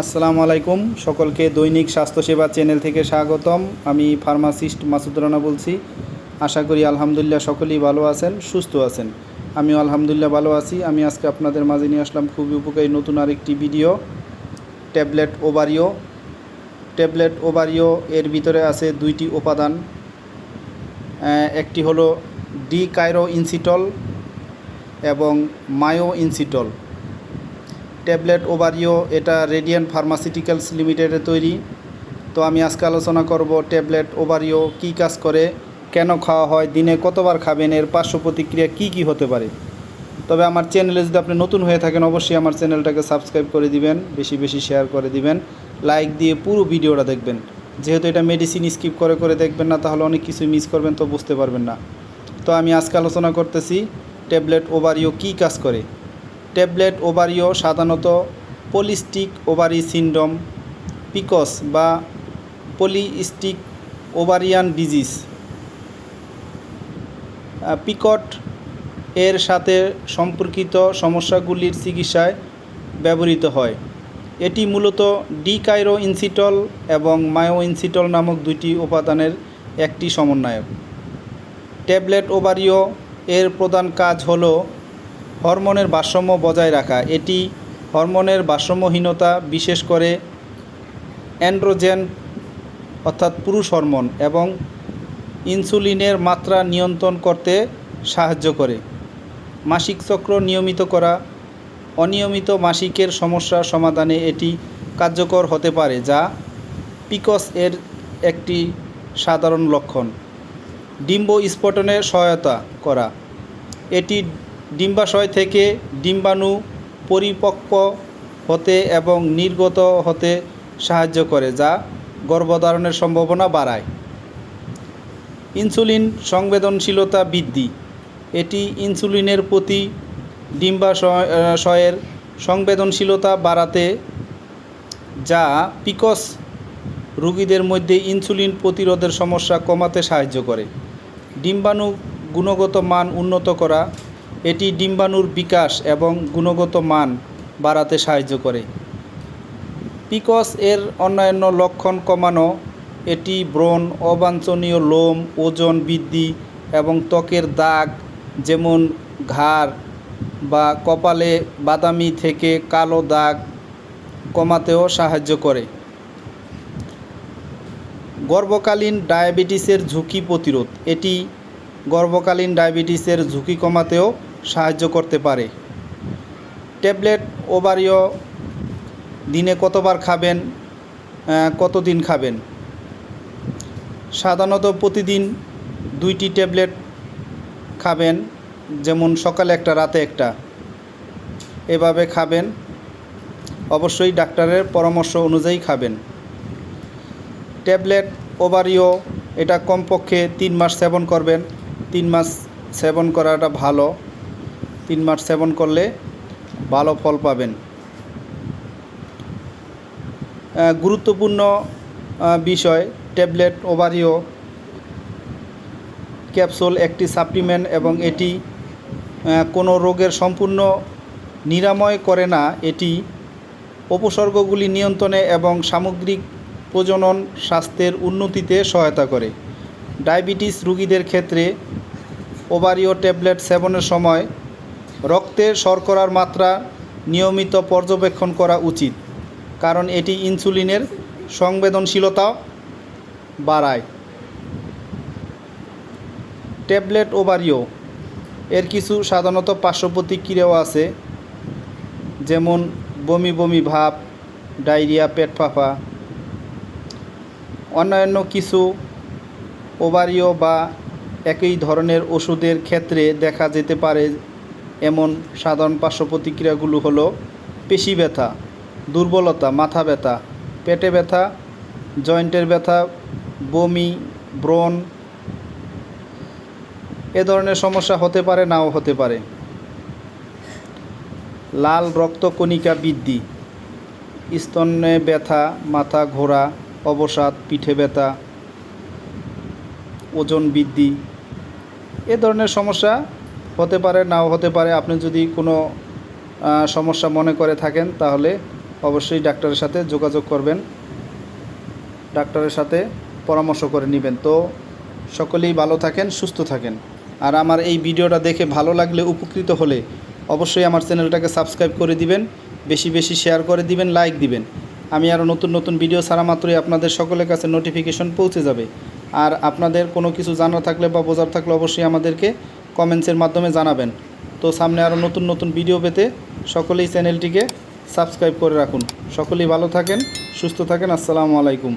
আসসালামু আলাইকুম। সকলকে দৈনিক স্বাস্থ্যসেবা চ্যানেল থেকে স্বাগতম। আমি ফার্মাসিস্ট মাসুদ রানা বলছি। আশা করি আলহামদুলিল্লাহ সকলেই ভালো আছেন, সুস্থ আছেন। আমিও আলহামদুলিল্লাহ ভালো আছি। আমি আজকে আপনাদের মাঝে নিয়ে আসলাম খুবই উপকারী নতুন আরেকটি video. Tablet Ovario. Tablet Ovario এর ভিতরে আছে দুইটি উপাদান। একটি হলো ডি কাইরো ইনসিটল এবং মায়ো ইনসিটল ট্যাবলেট ওভারিও, এটা রেডিয়ান ফার্মাসিউটিক্যালস লিমিটেডের তৈরি। তো আমি আজকে আলোচনা করব ট্যাবলেট ওভারিও কী কাজ করে, কেন খাওয়া হয়, দিনে কতবার খাবেন, এর পার্শ্ব প্রতিক্রিয়া কী কী হতে পারে। তবে আমার চ্যানেলে যদি আপনি নতুন হয়ে থাকেন, অবশ্যই আমার চ্যানেলটাকে সাবস্ক্রাইব করে দিবেন, বেশি বেশি শেয়ার করে দিবেন, লাইক দিয়ে পুরো ভিডিওটা দেখবেন। যেহেতু এটা মেডিসিন স্কিপ করে করে দেখবেন না, তাহলে অনেক কিছু মিস করবেন, তো বুঝতে পারবেন না। তো আমি আজকে আলোচনা করতেছি, ট্যাবলেট ওভারিও কী কাজ করে? ট্যাবলেট ওভারিও সাধারণত পলিস্টিক ওভারি সিন্ড্রোম, পিকস বা পলিস্টিক ওভারিয়ান ডিজিজ। পিকট এর সাথে সম্পর্কিত সমস্যাগুলির চিকিৎসায় ব্যবহৃত হয়। এটি মূলত ডিকাইরো ইনসিটল এবং মায়ো ইনসিটল নামক দুইটি উপাদানের একটি সমন্বয়ক। ট্যাবলেট ওভারিও এর প্রধান কাজ হলো হরমোনের ভারসাম্য বজায় রাখা। এটি হরমোনের ভারসাম্যহীনতা, বিশেষ করে অ্যান্ড্রোজেন, অর্থাৎ পুরুষ হরমোন, এবং ইনসুলিনের মাত্রা নিয়ন্ত্রণ করতে সাহায্য করে। মাসিক চক্র নিয়মিত করা। অনিয়মিত মাসিকের সমস্যা সমাধানে এটি কার্যকর হতে পারে, যা পিকস এর একটি সাধারণ লক্ষণ। ডিম্ব স্ফোটনে সহায়তা করা। এটি ডিম্বাশয় থেকে ডিম্বাণু পরিপক্ক হতে এবং নির্গত হতে সাহায্য করে, যা গর্ভধারণের সম্ভাবনা বাড়ায়। ইনসুলিন সংবেদনশীলতা বৃদ্ধি। এটি ইনসুলিনের প্রতি ডিম্বাশয়ের সংবেদনশীলতা বাড়াতে, যা পিকস রোগীদের মধ্যে ইনসুলিন প্রতিরোধের সমস্যা কমাতে সাহায্য করে। ডিম্বাণু গুণগত মান উন্নত করা এটি ডিম্বাণুর বিকাশ এবং গুণগত মান বাড়াতে সাহায্য করে। পিকস এর অন্যান্য লক্ষণ কমানো, এটি ব্রণ, অবাঞ্ছনীয় লোম, ওজন বৃদ্ধি এবং ত্বকের দাগ, যেমন ঘাড় বা কপালে বাদামি থেকে কালো দাগ কমাতেও সাহায্য করে। গর্ভকালীন ডায়াবেটিসের ঝুঁকি প্রতিরোধ, এটি গর্ভকালীন ডায়াবেটিসের ঝুঁকি কমাতেও সাহায্য করতে পারে। ট্যাবলেট ওভারিও দিনে কতবার খাবেন কতদিন খাবেন? সাধারণত প্রতিদিন দুইটি ট্যাবলেট খাবেন, যেমন সকালে একটা, রাতে একটা। এভাবে খাবেন। অবশ্যই ডাক্তারের পরামর্শ অনুযায়ী খাবেন। ট্যাবলেট ওভারিও এটা কমপক্ষে তিন মাস সেবন করবেন। তিন মাস সেবন করাটা ভালো। তিন মাস সেবন করলে ভালো ফল পাবেন। গুরুত্বপূর্ণ বিষয়, ট্যাবলেট, ওভারিও, ক্যাপসুল একটি সাপ্লিমেন্ট এবং এটি কোনো রোগের সম্পূর্ণ নিরাময় করে না। এটি উপসর্গগুলি নিয়ন্ত্রণে এবং সামগ্রিক প্রজনন স্বাস্থ্যের উন্নতিতে সহায়তা করে। ডায়াবেটিস রোগীদের ক্ষেত্রে ওভারিও ট্যাবলেট সেবনের সময় রক্তে শর্করার মাত্রা নিয়মিত পর্যবেক্ষণ করা উচিত, কারণ এটি ইনসুলিনের সংবেদনশীলতা বাড়ায়। ট্যাবলেট ওভারিও এর কিছু সাধারণত পার্শ্ব প্রতিক্রিয়াও আছে, যেমন বমি বমি ভাব, ডায়রিয়া, পেট ফাঁপা। অন্যান্য কিছু ওভারিও বা একই ধরনের ওষুধের ক্ষেত্রে দেখা যেতে পারে এমন সাধারণ পার্শ্ব প্রতিক্রিয়াগুলো হলো পেশি ব্যথা, দুর্বলতা, মাথা ব্যথা, পেটে ব্যথা, জয়েন্টের ব্যথা, বমি, ব্রণ, এ ধরনের সমস্যা হতে পারে, নাও হতে পারে। লাল রক্তকণিকা বৃদ্ধি স্তনে ব্যথা, মাথা ঘোরা, অবসাদ, পিঠে ব্যথা, ওজন বৃদ্ধি, এ ধরনের সমস্যা হতে পারে, নাও হতে পারে, আপনি যদি কোনো সমস্যা মনে করে থাকেন, তাহলে অবশ্যই ডাক্তারের সাথে যোগাযোগ করবেন। ডাক্তারের সাথে পরামর্শ করে নেবেন। তো সকলেই ভালো থাকেন, সুস্থ থাকেন। আর আমার এই ভিডিওটা দেখে ভালো লাগলে, উপকৃত হলে অবশ্যই আমার চ্যানেলটাকে সাবস্ক্রাইব করে দিবেন, বেশি বেশি শেয়ার করে দিবেন, লাইক দিবেন। আমি আরও নতুন নতুন ভিডিও ছাড়া মাত্রই আপনাদের সকলের কাছে নোটিফিকেশন পৌঁছে যাবে। আর আপনাদের কোনো কিছু জানা থাকলে বা বোঝার থাকলে অবশ্যই আমাদেরকে কমেন্টসের মাধ্যমে জানাবেন। তো সামনে আরও নতুন নতুন ভিডিও পেতে সকলেই চ্যানেলটিকে সাবস্ক্রাইব করে রাখুন। সকলেই ভালো থাকেন, সুস্থ থাকেন, আসসালামু আলাইকুম।